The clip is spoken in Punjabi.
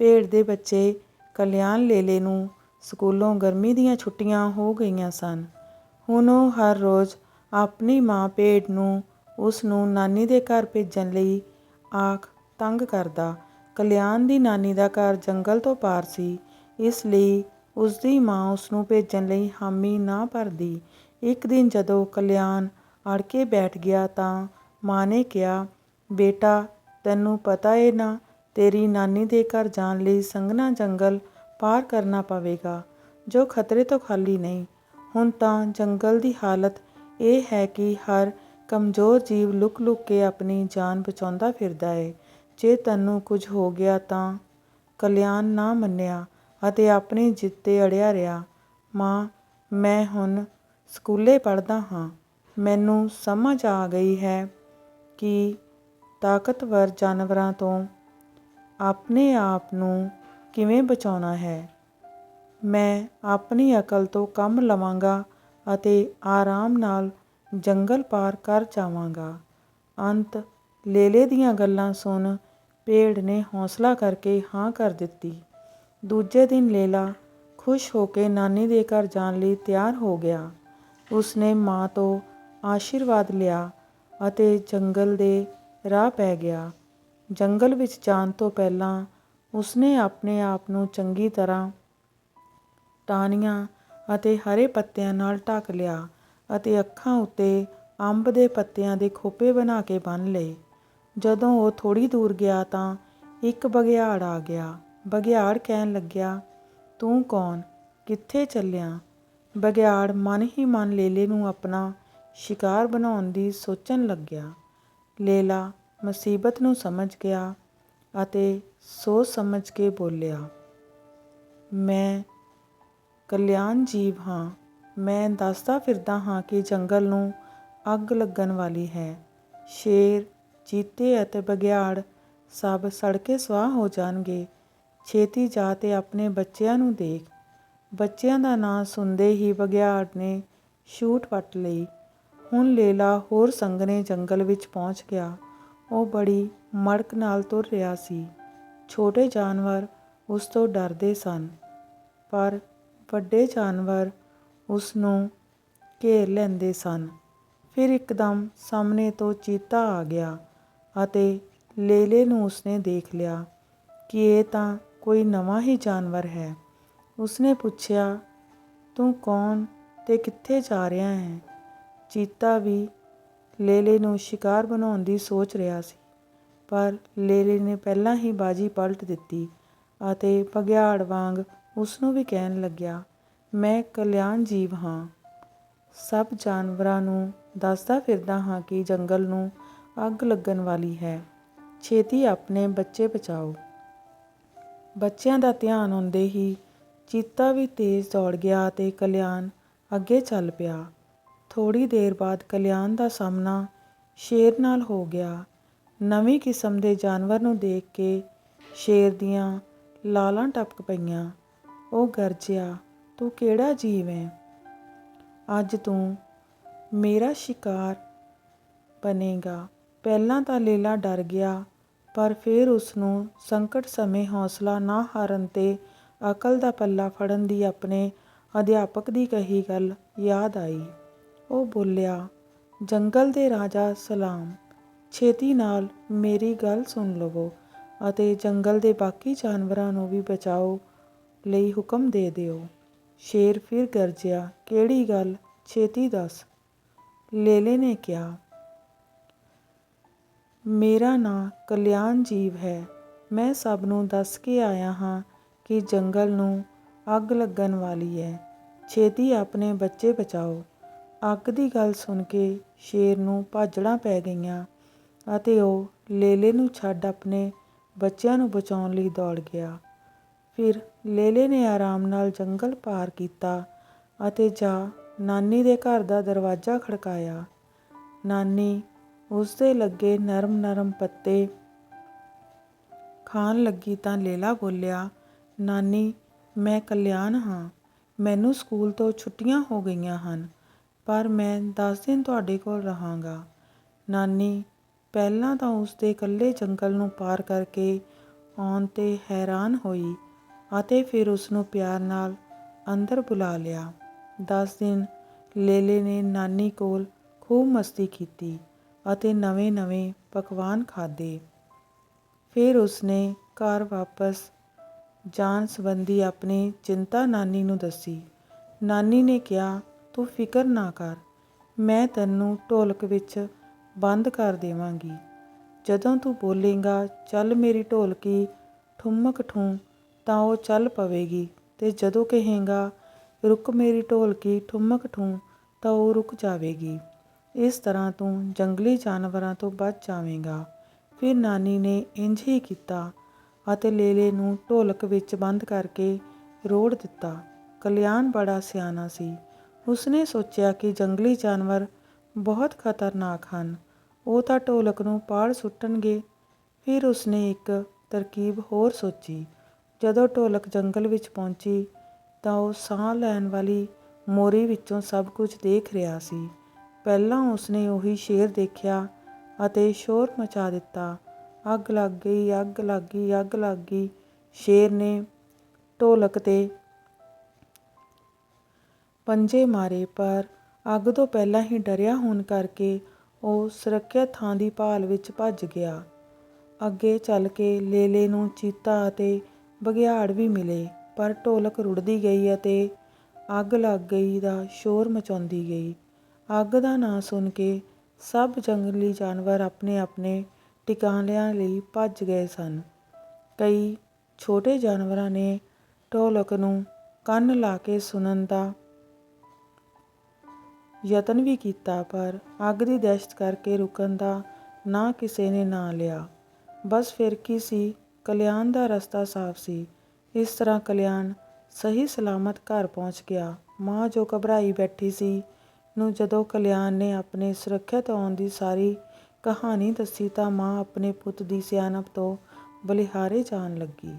ਭੇਡ ਦੇ ਬੱਚੇ ਕਲਿਆਣ ਲੇਲੇ ਨੂੰ ਸਕੂਲੋਂ ਗਰਮੀ ਦੀਆਂ ਛੁੱਟੀਆਂ ਹੋ ਗਈਆਂ ਸਨ। ਹੁਣ ਉਹ ਹਰ ਰੋਜ਼ ਆਪਣੀ ਮਾਂ ਭੇਡ ਨੂੰ ਉਸ ਨੂੰ ਨਾਨੀ ਦੇ ਘਰ ਭੇਜਣ ਲਈ ਆਖ ਤੰਗ ਕਰਦਾ। ਕਲਿਆਣ ਦੀ ਨਾਨੀ ਦਾ ਘਰ ਜੰਗਲ ਤੋਂ ਪਾਰ ਸੀ, ਇਸ ਲਈ ਉਸ ਦੀ ਮਾਂ ਉਸ ਨੂੰ ਭੇਜਣ ਲਈ ਹਾਮੀ ਨਾ ਭਰਦੀ। ਇੱਕ ਦਿਨ ਜਦੋਂ ਕਲਿਆਣ ਅੜ ਕੇ ਬੈਠ ਗਿਆ ਤਾਂ ਮਾਂ ਨੇ ਕਿਹਾ, ਬੇਟਾ, ਤੈਨੂੰ ਪਤਾ ਏ ਨਾ ਤੇਰੀ ਨਾਨੀ ਦੇ ਘਰ ਜਾਣ ਲਈ ਸੰਘਣਾ ਜੰਗਲ ਪਾਰ ਕਰਨਾ ਪਵੇਗਾ, ਜੋ ਖਤਰੇ ਤੋਂ ਖਾਲੀ ਨਹੀਂ। ਹੁਣ ਤਾਂ ਜੰਗਲ ਦੀ ਹਾਲਤ ਇਹ ਹੈ ਕਿ ਹਰ ਕਮਜ਼ੋਰ ਜੀਵ ਲੁਕ-ਲੁਕ ਕੇ ਆਪਣੀ ਜਾਨ ਬਚਾਉਂਦਾ ਫਿਰਦਾ ਏ। ਜੇ ਤੈਨੂੰ ਕੁਝ ਹੋ ਗਿਆ ਤਾਂ ਕਲਿਆਣ ਨਾ ਮੰਨਿਆ ਅਤੇ ਆਪਣੀ ਜਿੱਦ ਤੇ ਅੜਿਆ ਰਿਹਾ। ਮਾਂ, ਮੈਂ ਹੁਣ ਸਕੂਲੇ ਪੜ੍ਹਦਾ ਹਾਂ। ਮੈਨੂੰ ਸਮਝ ਆ ਗਈ ਹੈ ਕਿ ਤਾਕਤਵਰ ਜਾਨਵਰਾਂ ਤੋਂ ਆਪਣੇ ਆਪ ਨੂੰ ਕਿਵੇਂ ਬਚਾਉਣਾ ਹੈ? ਮੈਂ ਆਪਣੀ ਅਕਲ ਤੋਂ ਕੰਮ ਲਵਾਂਗਾ ਅਤੇ ਆਰਾਮ ਨਾਲ ਜੰਗਲ ਪਾਰ ਕਰ ਜਾਵਾਂਗਾ। ਅੰਤ, ਲੇਲੇ ਦੀਆਂ ਗੱਲਾਂ ਸੁਣ ਭੇਡ ਨੇ ਹੌਸਲਾ ਕਰਕੇ ਹਾਂ ਕਰ ਦਿੱਤੀ। ਦੂਜੇ ਦਿਨ ਲੇਲਾ ਖੁਸ਼ ਹੋ ਕੇ ਨਾਨੀ ਦੇ ਘਰ ਜਾਣ ਲਈ ਤਿਆਰ ਹੋ ਗਿਆ। ਉਸਨੇ ਮਾਂ ਤੋਂ ਆਸ਼ੀਰਵਾਦ ਲਿਆ ਅਤੇ ਜੰਗਲ ਦੇ ਰਾਹ ਪੈ ਗਿਆ। ਜੰਗਲ ਵਿੱਚ ਜਾਣ ਤੋਂ ਪਹਿਲਾਂ ਉਸਨੇ ਆਪਣੇ ਆਪ ਨੂੰ ਚੰਗੀ ਤਰ੍ਹਾਂ ਟਾਹਣੀਆਂ ਅਤੇ ਹਰੇ ਪੱਤਿਆਂ ਨਾਲ ਢੱਕ ਲਿਆ ਅਤੇ ਅੱਖਾਂ ਉੱਤੇ ਅੰਬ ਦੇ ਪੱਤਿਆਂ ਦੇ ਖੋਪੇ ਬਣਾ ਕੇ ਬੰਨ੍ਹ ਲਏ। ਜਦੋਂ ਉਹ ਥੋੜੀ ਦੂਰ ਗਿਆ ਤਾਂ ਇੱਕ ਬਘਿਆੜ ਆ ਗਿਆ। ਬਘਿਆੜ ਕਹਿਣ ਲੱਗਿਆ, ਤੂੰ ਕੌਣ? ਕਿੱਥੇ ਚੱਲਿਆ? ਬਘਿਆੜ ਮਨ ਹੀ ਮਨ ਲੇਲੇ ਨੂੰ ਆਪਣਾ ਸ਼ਿਕਾਰ ਬਣਾਉਣ ਦੀ ਸੋਚਣ ਲੱਗਿਆ। ਲੇਲਾ ਮੁਸੀਬਤ ਨੂੰ ਸਮਝ ਗਿਆ ਅਤੇ ਸੋਚ ਸਮਝ ਕੇ ਬੋਲਿਆ, ਮੈਂ ਕਲਿਆਣ ਜੀਵ ਹਾਂ। ਮੈਂ ਦੱਸਦਾ ਫਿਰਦਾ ਹਾਂ ਕਿ ਜੰਗਲ ਨੂੰ ਅੱਗ ਲੱਗਣ ਵਾਲੀ ਹੈ। ਸ਼ੇਰ, ਚੀਤੇ ਅਤੇ ਬਘਿਆੜ ਸਭ ਸੜਕੇ ਸਵਾਹ ਹੋ ਜਾਣਗੇ। ਛੇਤੀ ਜਾ ਤੇ ਆਪਣੇ ਬੱਚਿਆਂ ਨੂੰ ਦੇਖ। ਬੱਚਿਆਂ ਦਾ ਨਾਂ ਸੁਣਦੇ ਹੀ ਬਘਿਆੜ ਨੇ ਛੂਟ ਪੱਟ ਲਈ। ਹੁਣ ਲੇਲਾ ਹੋਰ ਸੰਘਣੇ ਜੰਗਲ ਵਿੱਚ ਪਹੁੰਚ ਗਿਆ। ਉਹ ਬੜੀ ਮੜਕ ਨਾਲ ਤੁਰ ਰਿਹਾ ਸੀ। ਛੋਟੇ ਜਾਨਵਰ ਉਸ ਤੋਂ ਡਰਦੇ ਸਨ, ਪਰ ਵੱਡੇ ਜਾਨਵਰ ਉਸ ਨੂੰ ਘੇਰ ਲੈਂਦੇ ਸਨ। ਫਿਰ ਇੱਕਦਮ ਸਾਹਮਣੇ ਤੋਂ ਚੀਤਾ ਆ ਗਿਆ ਅਤੇ ਲੇਲੇ ਨੂੰ ਉਸਨੇ ਦੇਖ ਲਿਆ ਕਿ ਇਹ ਤਾਂ ਕੋਈ ਨਵਾਂ ਹੀ ਜਾਨਵਰ ਹੈ। ਉਸਨੇ ਪੁੱਛਿਆ, ਤੂੰ ਕੌਣ ਤੇ ਕਿੱਥੇ ਜਾ ਰਿਹਾ ਹੈ? ਚੀਤਾ ਵੀ ਲੇਲੇ ਨੂੰ ਸ਼ਿਕਾਰ ਬਣਾਉਣ ਦੀ ਸੋਚ ਰਿਹਾ ਸੀ, ਪਰ ਲੇਲੇ ਨੇ ਪਹਿਲਾਂ ਹੀ ਬਾਜੀ ਪਲਟ ਦਿੱਤੀ ਅਤੇ ਭਗਿਆੜ ਵਾਂਗ ਉਸ ਨੂੰ ਵੀ ਕਹਿਣ ਲੱਗਿਆ, ਮੈਂ ਕਲਿਆਣ ਜੀਵ ਹਾਂ। ਸਭ ਜਾਨਵਰਾਂ ਨੂੰ ਦੱਸਦਾ ਫਿਰਦਾ ਹਾਂ ਕਿ ਜੰਗਲ ਨੂੰ ਅੱਗ ਲੱਗਣ ਵਾਲੀ ਹੈ। ਛੇਤੀ ਆਪਣੇ ਬੱਚੇ ਬਚਾਓ। ਬੱਚਿਆਂ ਦਾ ਧਿਆਨ ਆਉਂਦੇ ਹੀ ਚੀਤਾ ਵੀ ਤੇਜ਼ ਦੌੜ ਗਿਆ ਅਤੇ ਕਲਿਆਣ ਅੱਗੇ ਚੱਲ ਪਿਆ। ਥੋੜੀ ਦੇਰ ਬਾਅਦ ਕਲਿਆਣ ਦਾ ਸਾਹਮਣਾ ਸ਼ੇਰ ਨਾਲ ਹੋ ਗਿਆ। ਨਵੀਂ ਕਿਸਮ ਦੇ ਜਾਨਵਰ ਨੂੰ ਦੇਖ ਕੇ ਸ਼ੇਰ ਦੀਆਂ ਲਾਲਾਂ ਟਪਕ ਪਈਆਂ। ਉਹ ਗਰਜਿਆ, ਤੂੰ ਕਿਹੜਾ ਜੀਵ ਹੈ? ਅੱਜ ਤੂੰ ਮੇਰਾ ਸ਼ਿਕਾਰ ਬਣੇਗਾ। ਪਹਿਲਾਂ ਤਾਂ ਲੇਲਾ ਡਰ ਗਿਆ, ਪਰ ਫਿਰ ਉਸ ਨੂੰ ਸੰਕਟ ਸਮੇਂ ਹੌਸਲਾ ਨਾ ਹਾਰਨ ਤੇ ਅਕਲ ਦਾ ਪੱਲਾ ਫੜਨ ਦੀ ਆਪਣੇ ਅਧਿਆਪਕ ਦੀ ਕਹੀ ਗੱਲ ਯਾਦ ਆਈ। ਉਹ ਬੋਲਿਆ, ਜੰਗਲ ਦੇ ਰਾਜਾ ਸਲਾਮ, ਛੇਤੀ ਨਾਲ ਮੇਰੀ ਗੱਲ ਸੁਣ ਲਵੋ ਅਤੇ ਜੰਗਲ ਦੇ ਬਾਕੀ ਜਾਨਵਰਾਂ ਨੂੰ ਵੀ ਬਚਾਓ ਲਈ ਹੁਕਮ ਦੇ ਦਿਓ। ਸ਼ੇਰ ਫਿਰ ਗਰਜਿਆ, ਕਿਹੜੀ ਗੱਲ? ਛੇਤੀ ਦੱਸ। ਲੇਲੇ ਨੇ ਕਿਹਾ, ਮੇਰਾ ਨਾਂ ਕਲਿਆਣ ਜੀਵ ਹੈ। ਮੈਂ ਸਭ ਨੂੰ ਦੱਸ ਕੇ ਆਇਆ ਹਾਂ ਕਿ ਜੰਗਲ ਨੂੰ ਅੱਗ ਲੱਗਣ ਵਾਲੀ ਹੈ। ਛੇਤੀ ਆਪਣੇ ਬੱਚੇ ਬਚਾਓ। ਅੱਗ ਦੀ ਗੱਲ ਸੁਣ ਕੇ ਸ਼ੇਰ ਨੂੰ ਭਾਜੜਾਂ ਪੈ ਗਈਆਂ ਅਤੇ ਉਹ ਲੇਲੇ ਨੂੰ ਛੱਡ ਆਪਣੇ ਬੱਚਿਆਂ ਨੂੰ ਬਚਾਉਣ ਲਈ ਦੌੜ ਗਿਆ। ਫਿਰ ਲੇਲੇ ਨੇ ਆਰਾਮ ਨਾਲ ਜੰਗਲ ਪਾਰ ਕੀਤਾ ਅਤੇ ਜਾ ਨਾਨੀ ਦੇ ਘਰ ਦਾ ਦਰਵਾਜ਼ਾ ਖੜਕਾਇਆ। ਨਾਨੀ ਉਸ ਦੇ ਲੱਗੇ ਨਰਮ ਨਰਮ ਪੱਤੇ ਖਾਣ ਲੱਗੀ ਤਾਂ ਲੇਲਾ ਬੋਲਿਆ, ਨਾਨੀ, ਮੈਂ ਕਲਿਆਣ ਹਾਂ। ਮੈਨੂੰ ਸਕੂਲ ਤੋਂ ਛੁੱਟੀਆਂ ਹੋ ਗਈਆਂ ਹਨ। ਪਰ ਮੈਂ ਦਸ ਦਿਨ ਤੁਹਾਡੇ ਕੋਲ ਰਹਾਂਗਾ ਨਾਨੀ ਪਹਿਲਾਂ ਤਾਂ ਉਸ ਦੇ ਇਕੱਲੇ ਜੰਗਲ ਨੂੰ ਪਾਰ ਕਰਕੇ ਆਉਣ ਤੇ ਹੈਰਾਨ ਹੋਈ ਅਤੇ ਫਿਰ ਉਸ ਨੂੰ ਪਿਆਰ ਨਾਲ ਅੰਦਰ ਬੁਲਾ ਲਿਆ। ਦਸ ਦਿਨ ਲੇਲੇ ਨੇ ਨਾਨੀ ਕੋਲ ਖੂਬ ਮਸਤੀ ਕੀਤੀ ਅਤੇ ਨਵੇਂ-ਨਵੇਂ ਪਕਵਾਨ ਖਾਧੇ। ਫਿਰ ਉਸਨੇ ਘਰ ਵਾਪਸ ਜਾਣ ਸੰਬੰਧੀ ਆਪਣੀ ਚਿੰਤਾ ਨਾਨੀ ਨੂੰ ਦੱਸੀ। ਨਾਨੀ ਨੇ ਕਿਹਾ, "ਤੂੰ ਫਿਕਰ ਨਾ ਕਰ, ਮੈਂ ਤੈਨੂੰ ਢੋਲਕ ਵਿੱਚ ਬੰਦ ਕਰ ਦੇਵਾਂਗੀ। ਜਦੋਂ ਤੂੰ ਬੋਲੇਗਾ 'ਚੱਲ ਮੇਰੀ ਢੋਲਕੀ ਠੁਮਕ-ਠੂੰ' ਤਾਂ ਉਹ ਚੱਲ ਪਵੇਗੀ ਤੇ ਜਦੋਂ ਕਹੇਗਾ 'ਰੁਕ ਮੇਰੀ ਢੋਲਕੀ ਠੁਮਕ-ਠੂੰ' ਤਾਂ ਉਹ ਰੁਕ ਜਾਵੇਗੀ। ਇਸ ਤਰ੍ਹਾਂ ਤੂੰ ਜੰਗਲੀ ਜਾਨਵਰਾਂ ਤੋਂ ਬਚ ਜਾਵੇਂਗਾ।' ਫਿਰ ਨਾਨੀ ਨੇ ਇੰਜ ਹੀ ਕੀਤਾ ਅਤੇ ਲੇਲੇ ਨੂੰ ਢੋਲਕ ਵਿੱਚ ਬੰਦ ਕਰਕੇ ਰੋੜ ਦਿੱਤਾ। ਕਲਿਆਣ ਬੜਾ ਸਿਆਣਾ ਸੀ। ਉਸਨੇ ਸੋਚਿਆ ਕਿ ਜੰਗਲੀ ਜਾਨਵਰ ਬਹੁਤ ਖ਼ਤਰਨਾਕ ਹਨ। ਉਹ ਤਾਂ ਢੋਲਕ ਨੂੰ ਪਾੜ ਸੁੱਟਣਗੇ। ਫਿਰ ਉਸਨੇ ਇੱਕ ਤਰਕੀਬ ਹੋਰ ਸੋਚੀ। ਜਦੋਂ ਢੋਲਕ ਜੰਗਲ ਵਿੱਚ ਪਹੁੰਚੀ ਤਾਂ ਉਹ ਸਾਹ ਲੈਣ ਵਾਲੀ ਮੋਰੀ ਵਿੱਚੋਂ ਸਭ ਕੁਝ ਦੇਖ ਰਿਹਾ ਸੀ। ਪਹਿਲਾਂ ਉਸਨੇ ਉਹੀ ਸ਼ੇਰ ਦੇਖਿਆ ਅਤੇ ਸ਼ੋਰ ਮਚਾ ਦਿੱਤਾ, "ਅੱਗ ਲੱਗ ਗਈ, ਅੱਗ ਲੱਗ ਗਈ, ਅੱਗ ਲੱਗ ਗਈ।" ਸ਼ੇਰ ਨੇ ਢੋਲਕ 'ਤੇ ਪੰਜੇ ਮਾਰੇ, ਪਰ ਅੱਗ ਤੋਂ ਪਹਿਲਾਂ ਹੀ ਡਰਿਆ ਹੋਣ ਕਰਕੇ ਉਹ ਸੁਰੱਖਿਅਤ ਥਾਂ ਦੀ ਭਾਲ ਵਿੱਚ ਭੱਜ ਗਿਆ। ਅੱਗੇ ਚੱਲ ਕੇ ਲੇਲੇ ਨੂੰ ਚੀਤਾ ਅਤੇ ਬਘਿਆੜ ਵੀ ਮਿਲੇ, ਪਰ ਢੋਲਕ ਰੁੜਦੀ ਗਈ ਅਤੇ 'ਅੱਗ ਲੱਗ ਗਈ' ਦਾ ਸ਼ੋਰ ਮਚਾਉਂਦੀ ਗਈ। ਅੱਗ ਦਾ ਨਾਂ ਸੁਣ ਕੇ ਸਭ ਜੰਗਲੀ ਜਾਨਵਰ ਆਪਣੇ-ਆਪਣੇ ਟਿਕਾਣਿਆਂ ਲਈ ਭੱਜ ਗਏ ਸਨ। ਕਈ ਛੋਟੇ ਜਾਨਵਰਾਂ ਨੇ ਢੋਲਕ ਨੂੰ ਕੰਨ ਲਾ ਕੇ ਸੁਣਨ ਦਾ ਯਤਨ ਵੀ ਕੀਤਾ ਪਰ ਅੱਗ ਦੀ ਦਹਿਸ਼ਤ ਕਰਕੇ ਰੁਕਣ ਦਾ ਨਾਂ ਕਿਸੇ ਨੇ ਨਾ ਲਿਆ। ਬਸ ਫਿਰ ਕੀ ਸੀ, ਕਲਿਆਣ ਦਾ ਰਸਤਾ ਸਾਫ਼ ਸੀ। ਇਸ ਤਰ੍ਹਾਂ ਕਲਿਆਣ ਸਹੀ ਸਲਾਮਤ ਘਰ ਪਹੁੰਚ ਗਿਆ। ਮਾਂ ਜੋ ਘਬਰਾਈ ਬੈਠੀ ਸੀ, ਨੂੰ ਜਦੋਂ ਕਲਿਆਣ ਨੇ ਆਪਣੇ ਸੁਰੱਖਿਅਤ ਆਉਣ ਦੀ ਸਾਰੀ ਕਹਾਣੀ ਦੱਸੀ ਤਾਂ ਮਾਂ ਆਪਣੇ ਪੁੱਤ ਦੀ ਸਿਆਣਪ ਤੋਂ ਬਲਿਹਾਰੇ ਜਾਣ ਲੱਗੀ।